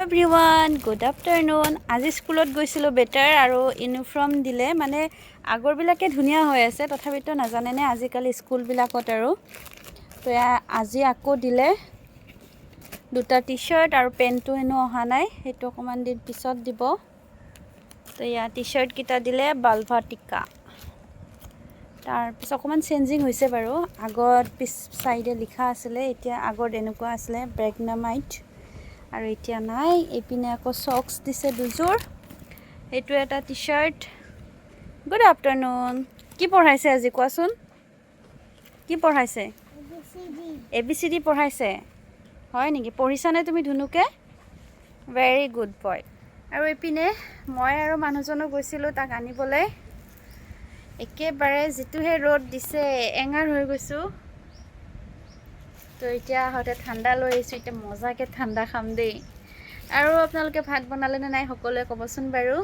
Everyone good afternoon আজি স্কুলত গৈছিলোঁ বেটাৰ আৰু ইউনিফৰ্ম দিলে। মানে আগৰবিলাকে ধুনীয়া হৈ আছে তথাপিতো নাজানেনে আজিকালি স্কুলবিলাকত আৰু। তো আজি আকৌ দিলে। দুটা টি শ্বাৰ্ট আৰু পেণ্টটো হেনো অহা নাই সেইটো অকণমান দিন পিছত দিব। তো এয়া টি শ্বাৰ্টকেইটা দিলে বালভা টিকা। তাৰপিছত অকণমান চেঞ্জিং হৈছে বাৰু। আগত পিছ চাইডে লিখা আছিলে এতিয়া আগত এনেকুৱা আছিলে ব্ৰেগনামাইট। আৰু এতিয়া নাই এইপিনে আকৌ চক্স দিছে দুযোৰ। এইটো এটা টি শ্বাৰ্ট গুড আফটাৰনুন কি পঢ়াইছে আজি কোৱাচোন? কি পঢ়াইছে? এ বি চি ডি পঢ়াইছে। হয় নেকি? পঢ়িছানে তুমি ধুনুকে? ভেৰি গুড বয় আৰু এইপিনে মই আৰু মানুহজনো গৈছিলোঁ তাক আনিবলৈ। একেবাৰে যিটোহে ৰ'দ দিছে এঙাৰ হৈ গৈছোঁ। তো এতিয়া আহোঁতে ঠাণ্ডা লৈ আহিছোঁ এতিয়া মজাকৈ ঠাণ্ডা খাম দেই। আৰু আপোনালোকে ভাত বনালে নে নাই সকলোৱে ক'বচোন বাৰু।